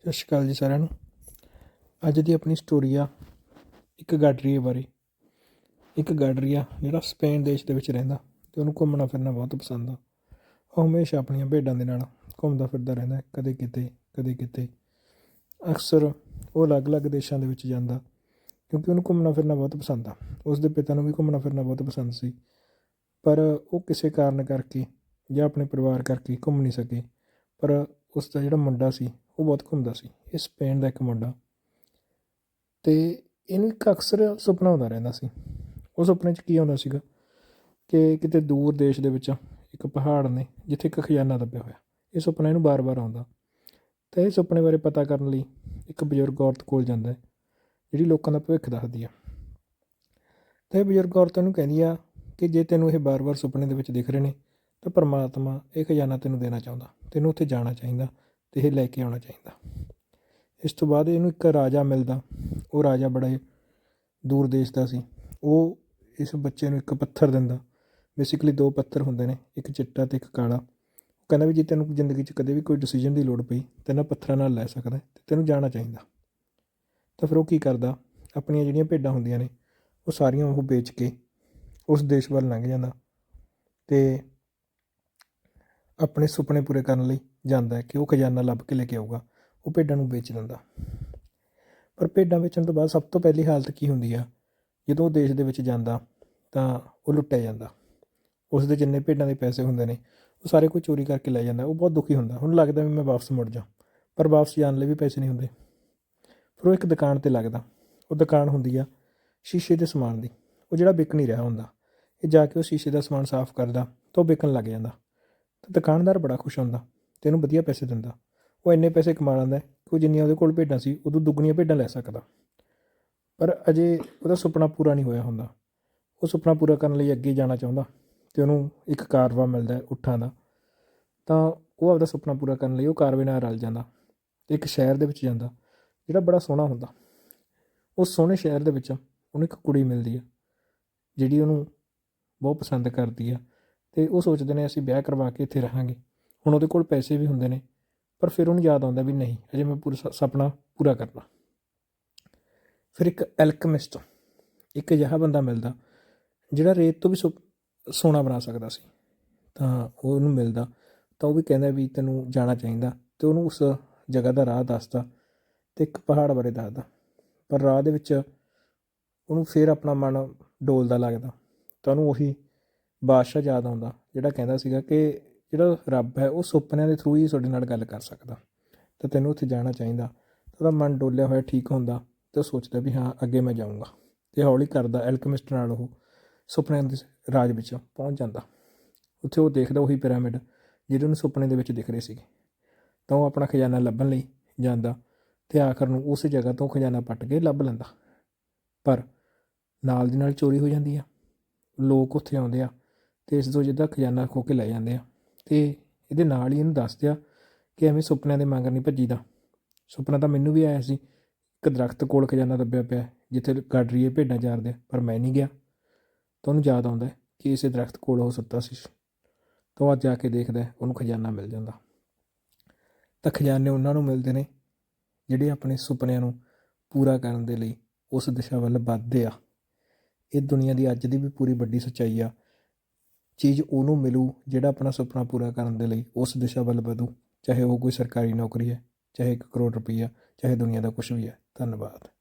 ਸਤਿ ਸ਼੍ਰੀ ਅਕਾਲ ਜੀ ਸਾਰਿਆਂ ਨੂੰ। ਅੱਜ ਦੀ ਆਪਣੀ ਸਟੋਰੀ ਆ ਇੱਕ ਗਾਡਰੀਏ ਬਾਰੇ। ਇੱਕ ਗਾਡਰੀਆ ਜਿਹੜਾ ਸਪੇਨ ਦੇਸ਼ ਦੇ ਵਿੱਚ ਰਹਿੰਦਾ ਤੇ ਉਹਨੂੰ ਘੁੰਮਣਾ ਫਿਰਨਾ ਬਹੁਤ ਪਸੰਦ ਆ। ਉਹ ਹਮੇਸ਼ਾ ਆਪਣੀਆਂ ਭੇਡਾਂ ਦੇ ਨਾਲ ਘੁੰਮਦਾ ਫਿਰਦਾ ਰਹਿੰਦਾ ਕਦੇ ਕਿਤੇ ਕਦੇ ਕਿਤੇ। ਅਕਸਰ ਉਹ ਅਲੱਗ-ਅਲੱਗ ਦੇਸ਼ਾਂ ਦੇ ਵਿੱਚ ਜਾਂਦਾ ਕਿਉਂਕਿ ਉਹਨੂੰ ਘੁੰਮਣਾ ਫਿਰਨਾ ਬਹੁਤ ਪਸੰਦ ਆ। ਉਸ ਦੇ ਪਿਤਾ ਨੂੰ ਵੀ ਘੁੰਮਣਾ ਫਿਰਨਾ ਬਹੁਤ ਪਸੰਦ ਸੀ। ਪਰ ਉਹ ਕਿਸੇ ਕਾਰਨ ਕਰਕੇ ਜਾਂ ਆਪਣੇ ਪਰਿਵਾਰ ਕਰਕੇ ਘੁੰਮ ਨਹੀਂ ਸਕੇ। ਪਰ ਉਸ ਦਾ ਜਿਹੜਾ ਮੁੰਡਾ ਸੀ ਉਹ ਬਹੁਤ ਘੁੰਮਦਾ ਸੀ ਇਹ ਸਪੇਨ ਦਾ ਇੱਕ ਮੁੰਡਾ। ਤੇ ਇਹਨੂੰ ਇੱਕ ਅਕਸਰ ਸੁਪਨਾ ਆਉਂਦਾ ਰਹਿੰਦਾ ਸੀ। ਉਹ ਸੁਪਨੇ 'ਚ ਕੀ ਆਉਂਦਾ ਸੀਗਾ ਕਿ ਕਿਤੇ ਦੂਰ ਦੇਸ਼ ਦੇ ਵਿੱਚ ਇੱਕ ਪਹਾੜ ਨੇ, ਜਿੱਥੇ ਇੱਕ ਖਜ਼ਾਨਾ ਦੱਬਿਆ ਹੋਇਆ। ਇਹ ਸੁਪਨਾ ਇਹਨੂੰ ਬਾਰ-ਬਾਰ ਆਉਂਦਾ। ਤੇ ਇਹ ਸੁਪਨੇ ਬਾਰੇ ਪਤਾ ਕਰਨ ਲਈ ਇੱਕ ਬਜ਼ੁਰਗ ਔਰਤ ਕੋਲ ਜਾਂਦਾ ਹੈ, ਜਿਹੜੀ ਲੋਕਾਂ ਦਾ ਭਵਿੱਖ ਦੱਸਦੀ ਆ। ਤੇ ਇਹ ਬਜ਼ੁਰਗ ਔਰਤ ਨੂੰ ਕਹਿੰਦੀ ਆ ਕਿ ਜੇ ਤੈਨੂੰ ਇਹ ਬਾਰ-ਬਾਰ ਸੁਪਨੇ ਦੇ ਵਿੱਚ ਦਿਖ ਰਹੇ ਨੇ, ਤਾਂ ਪਰਮਾਤਮਾ ਇਹ ਖਜ਼ਾਨਾ ਤੈਨੂੰ ਦੇਣਾ ਚਾਹੁੰਦਾ, ਤੈਨੂੰ ਉੱਥੇ ਜਾਣਾ ਚਾਹੀਦਾ। ਅਤੇ ਇਹ ਲੈ ਕੇ ਆਉਣਾ ਚਾਹੀਦਾ। ਇਸ ਤੋਂ ਬਾਅਦ ਇਹਨੂੰ ਇੱਕ ਰਾਜਾ ਮਿਲਦਾ। ਉਹ ਰਾਜਾ ਬੜਾ ਦੂਰ ਦੇਸ਼ ਦਾ ਸੀ। ਉਹ ਇਸ ਬੱਚੇ ਨੂੰ ਇੱਕ ਪੱਥਰ ਦਿੰਦਾ। ਬੇਸਿਕਲੀ ਦੋ ਪੱਥਰ ਹੁੰਦੇ ਨੇ। ਇੱਕ ਚਿੱਟਾ ਅਤੇ ਇੱਕ ਕਾਲਾ। ਉਹ ਕਹਿੰਦਾ ਵੀ ਜੇ ਤੈਨੂੰ ਜ਼ਿੰਦਗੀ 'ਚ ਕਦੇ ਵੀ ਕੋਈ ਡਿਸੀਜਨ ਦੀ ਲੋੜ ਪਈ, ਤੇ ਪੱਥਰਾਂ ਨਾਲ ਲੈ ਸਕਦਾ ਹੈ ਤੇ ਤੈਨੂੰ ਜਾਣਾ ਚਾਹੀਦਾ। ਤਾਂ ਫਿਰ ਉਹ ਕੀ ਕਰਦਾ? ਆਪਣੀਆਂ ਜਿਹੜੀਆਂ ਭੇਡਾਂ ਹੁੰਦੀਆਂ ਨੇ, ਉਹ ਸਾਰੀਆਂ ਉਹ ਵੇਚ ਕੇ ਉਸ ਦੇਸ਼ ਵੱਲ ਲੰਘ ਜਾਂਦਾ। ਤੇ ਆਪਣੇ ਸੁਪਨੇ ਪੂਰੇ ਕਰਨ ਲਈ ਜਾਂਦਾ ਹੈ ਕਿ ਉਹ ਖਜ਼ਾਨਾ ਲੱਭ ਕੇ ਲੈ ਕੇ ਆਊਗਾ, ਉਹ ਭੇਡਾਂ ਨੂੰ ਵੇਚ ਦਿੰਦਾ। ਪਰ ਭੇਡਾਂ ਵੇਚਣ ਤੋਂ ਬਾਅਦ ਸਭ ਤੋਂ ਪਹਿਲੀ ਹਾਲਤ ਕੀ ਹੁੰਦੀ ਆ? ਜਦੋਂ ਉਹ ਦੇਸ਼ ਦੇ ਵਿੱਚ ਜਾਂਦਾ, ਤਾਂ ਉਹ ਲੁੱਟਿਆ ਜਾਂਦਾ। ਉਸ ਦੇ ਜਿੰਨੇ ਭੇਡਾਂ ਦੇ ਪੈਸੇ ਹੁੰਦੇ ਨੇ, ਉਹ ਸਾਰੇ ਕੋਈ ਚੋਰੀ ਕਰਕੇ ਲੈ ਜਾਂਦਾ, ਉਹ ਬਹੁਤ ਦੁਖੀ ਹੁੰਦਾ। ਉਹਨੂੰ ਲੱਗਦਾ ਵੀ ਮੈਂ ਵਾਪਸ ਮੁੜ ਜਾ, ਪਰ ਵਾਪਸ ਜਾਣ ਲਈ ਵੀ ਪੈਸੇ ਨਹੀਂ ਹੁੰਦੇ। ਫਿਰ ਉਹ ਇੱਕ ਦੁਕਾਨ ਤੇ ਲੱਗਦਾ। ਉਹ ਦੁਕਾਨ ਹੁੰਦੀ ਆ ਸ਼ੀਸ਼ੇ ਦੇ ਸਮਾਨ ਦੀ। ਉਹ ਜਿਹੜਾ ਵਿਕ ਨਹੀਂ ਰਿਹਾ ਹੁੰਦਾ। ਇਹ ਜਾ ਕੇ ਉਹ ਸ਼ੀਸ਼ੇ ਦਾ ਸਮਾਨ ਸਾਫ਼ ਕਰਦਾ ਤਾਂ ਉਹ ਵਿਕਣ ਲੱਗ ਜਾਂਦਾ। ਤਾਂ ਦੁਕਾਨਦਾਰ ਬੜਾ ਖੁਸ਼ ਹੁੰਦਾ ਤੇ ਉਹਨੂੰ ਵਧੀਆ ਪੈਸੇ ਦਿੰਦਾ। ਉਹ ਇੰਨੇ ਪੈਸੇ ਕਮਾ ਲੈਂਦਾ ਕਿ ਉਹ ਜਿੰਨੀਆਂ ਉਹਦੇ ਕੋਲ ਭੇਡਾਂ ਸੀ, ਉਦੋਂ ਦੁੱਗਣੀਆਂ ਭੇਡਾਂ ਲੈ ਸਕਦਾ। ਪਰ ਅਜੇ ਉਹਦਾ ਸੁਪਨਾ ਪੂਰਾ ਨਹੀਂ ਹੋਇਆ ਹੁੰਦਾ। ਉਹ ਸੁਪਨਾ ਪੂਰਾ ਕਰਨ ਲਈ ਅੱਗੇ ਜਾਣਾ ਚਾਹੁੰਦਾ ਤੇ ਉਹਨੂੰ ਇੱਕ ਕਾਰਵਾ ਮਿਲਦਾ ਉੱਠਾਂ ਦਾ। ਤਾਂ ਉਹ ਆਪਦਾ ਸੁਪਨਾ ਪੂਰਾ ਕਰਨ ਲਈ ਉਹ ਕਾਰਵੇ ਨਾਲ ਰਲ ਜਾਂਦਾ ਤੇ ਇੱਕ ਸ਼ਹਿਰ ਦੇ ਵਿੱਚ ਜਾਂਦਾ, ਜਿਹੜਾ ਬੜਾ ਸੋਹਣਾ ਹੁੰਦਾ। ਉਸ ਸੋਹਣੇ ਸ਼ਹਿਰ ਦੇ ਵਿੱਚ ਉਹਨੂੰ ਇੱਕ ਕੁੜੀ ਮਿਲਦੀ ਹੈ, ਜਿਹੜੀ ਉਹਨੂੰ ਬਹੁਤ ਪਸੰਦ ਕਰਦੀ ਆ ਤੇ ਉਹ ਸੋਚਦੇ ਨੇ ਅਸੀਂ ਵਿਆਹ ਕਰਵਾ ਕੇ ਇੱਥੇ ਰਹਾਂਗੇ। ਹੁਣ ਉਹਦੇ ਕੋਲ ਪੈਸੇ ਵੀ ਹੁੰਦੇ ਨੇ, ਪਰ ਫਿਰ ਉਹਨੂੰ ਯਾਦ ਆਉਂਦਾ ਵੀ ਨਹੀਂ, ਅਜੇ ਮੈਂ ਪੂਰਾ ਸ- ਸੁਪਨਾ ਪੂਰਾ ਕਰਨਾ। ਫਿਰ ਇੱਕ ਐਲਕਮਿਸਟ, ਇੱਕ ਅਜਿਹਾ ਬੰਦਾ ਮਿਲਦਾ, ਜਿਹੜਾ ਰੇਤ ਤੋਂ ਵੀ ਸੁ- ਸੋਨਾ ਬਣਾ ਸਕਦਾ ਸੀ। ਤਾਂ ਉਹ ਉਹਨੂੰ ਮਿਲਦਾ, ਤਾਂ ਉਹ ਵੀ ਕਹਿੰਦਾ ਵੀ ਤੈਨੂੰ ਜਾਣਾ ਚਾਹੀਦਾ, ਤੇ ਉਹਨੂੰ ਉਸ ਜਗ੍ਹਾ ਦਾ ਰਾਹ ਦੱਸਦਾ ਤੇ ਇੱਕ ਪਹਾੜ ਬਾਰੇ ਦੱਸਦਾ। ਪਰ ਰਾਹ ਦੇ ਵਿੱਚ ਉਹਨੂੰ ਫਿਰ ਆਪਣਾ ਮਨ ਡੋਲਦਾ ਲੱਗਦਾ, ਤਾਂ ਉਹਨੂੰ ਉਹੀ ਬਾਦਸ਼ਾਹ ਯਾਦ ਆਉਂਦਾ, ਜਿਹੜਾ ਕਹਿੰਦਾ ਸੀਗਾ ਕਿ ਜਿਹੜਾ ਰੱਬ ਹੈ, ਉਹ ਸੁਪਨਿਆਂ ਦੇ ਥਰੂ ਹੀ ਤੁਹਾਡੇ ਨਾਲ ਗੱਲ ਕਰ ਸਕਦਾ। ਤਾਂ ਤੈਨੂੰ ਉੱਥੇ ਜਾਣਾ ਚਾਹੀਦਾ। ਉਹਦਾ ਮਨ ਡੋਲਿਆ ਹੋਇਆ ਠੀਕ ਹੁੰਦਾ ਤੇ ਉਹ ਸੋਚਦਾ ਵੀ ਹਾਂ, ਅੱਗੇ ਮੈਂ ਜਾਊਂਗਾ। ਤੇ ਹੌਲੀ ਕਰਦਾ ਐਲਕਮਿਸਟ ਨਾਲ ਉਹ ਸੁਪਨਿਆਂ ਦੇ ਰਾਜ ਵਿੱਚ ਪਹੁੰਚ ਜਾਂਦਾ। ਉੱਥੇ ਉਹ ਦੇਖਦਾ ਉਹੀ ਪਿਰਾਮਿਡ ਜਿਹੜੇ ਉਹਨੂੰ ਸੁਪਨੇ ਦੇ ਵਿੱਚ ਦਿਖ ਰਹੇ ਸੀਗੇ। ਤਾਂ ਉਹ ਆਪਣਾ ਖਜ਼ਾਨਾ ਲੱਭਣ ਲਈ ਜਾਂਦਾ ਤੇ ਆਖਰ ਨੂੰ ਉਸ ਜਗ੍ਹਾ ਤੋਂ ਖਜ਼ਾਨਾ ਪੱਟ ਕੇ ਲੱਭ ਲੈਂਦਾ। ਪਰ ਨਾਲ ਦੀ ਨਾਲ ਚੋਰੀ ਹੋ ਜਾਂਦੀ ਆ। ਲੋਕ ਉੱਥੇ ਆਉਂਦੇ ਆ। ਅਤੇ ਇਸ ਤੋਂ ਜਿੱਦਾਂ ਖਜ਼ਾਨਾ ਖੋ ਕੇ ਲੈ ਜਾਂਦੇ ਆ। ਅਤੇ ਇਹਦੇ ਨਾਲ ਹੀ ਇਹਨੂੰ ਦੱਸਦੇ ਆ ਕਿ ਐਵੇਂ ਸੁਪਨਿਆਂ ਦੇ ਮਗਰ ਨਹੀਂ ਭੱਜੀਦਾ। ਸੁਪਨਾ ਤਾਂ ਮੈਨੂੰ ਵੀ ਆਇਆ ਸੀ, ਇੱਕ ਦਰਖਤ ਕੋਲ ਖਜ਼ਾਨਾ ਦੱਬਿਆ ਪਿਆ, ਜਿੱਥੇ ਗਾਡਰੀਏ ਭੇਡਾਂ ਚਾਰਦੇ ਪਰ ਮੈਂ ਨਹੀਂ ਗਿਆ। ਤਾਂ ਉਹਨੂੰ ਯਾਦ ਆਉਂਦਾ ਕਿ ਇਸੇ ਦਰਖਤ ਕੋਲ ਉਹ ਸੁੱਤਾ ਸੀ। ਤਾਂ ਉਹ ਅੱਜ ਜਾ ਕੇ ਦੇਖਦਾ ਉਹਨੂੰ ਖਜ਼ਾਨਾ ਮਿਲ ਜਾਂਦਾ। ਤਾਂ ਖਜ਼ਾਨੇ ਉਹਨਾਂ ਨੂੰ ਮਿਲਦੇ ਨੇ, ਜਿਹੜੇ ਆਪਣੇ ਸੁਪਨਿਆਂ ਨੂੰ ਪੂਰਾ ਕਰਨ ਦੇ ਲਈ ਉਸ ਦਿਸ਼ਾ ਵੱਲ ਵੱਧਦੇ ਆ। ਇਹ ਦੁਨੀਆ ਦੀ ਅੱਜ ਦੀ ਵੀ ਪੂਰੀ ਵੱਡੀ ਸੱਚਾਈ ਆ। ਚੀਜ਼ ਉਹਨੂੰ ਮਿਲੂ, ਜਿਹੜਾ ਆਪਣਾ ਸੁਪਨਾ ਪੂਰਾ ਕਰਨ ਦੇ ਲਈ ਉਸ ਦਿਸ਼ਾ ਵੱਲ ਵਧੂ। ਚਾਹੇ ਉਹ ਕੋਈ ਸਰਕਾਰੀ ਨੌਕਰੀ ਹੈ, ਚਾਹੇ 1 ਕਰੋੜ ਰੁਪਈਆ, ਚਾਹੇ ਦੁਨੀਆ ਦਾ ਕੁਝ ਵੀ ਹੈ। ਧੰਨਵਾਦ।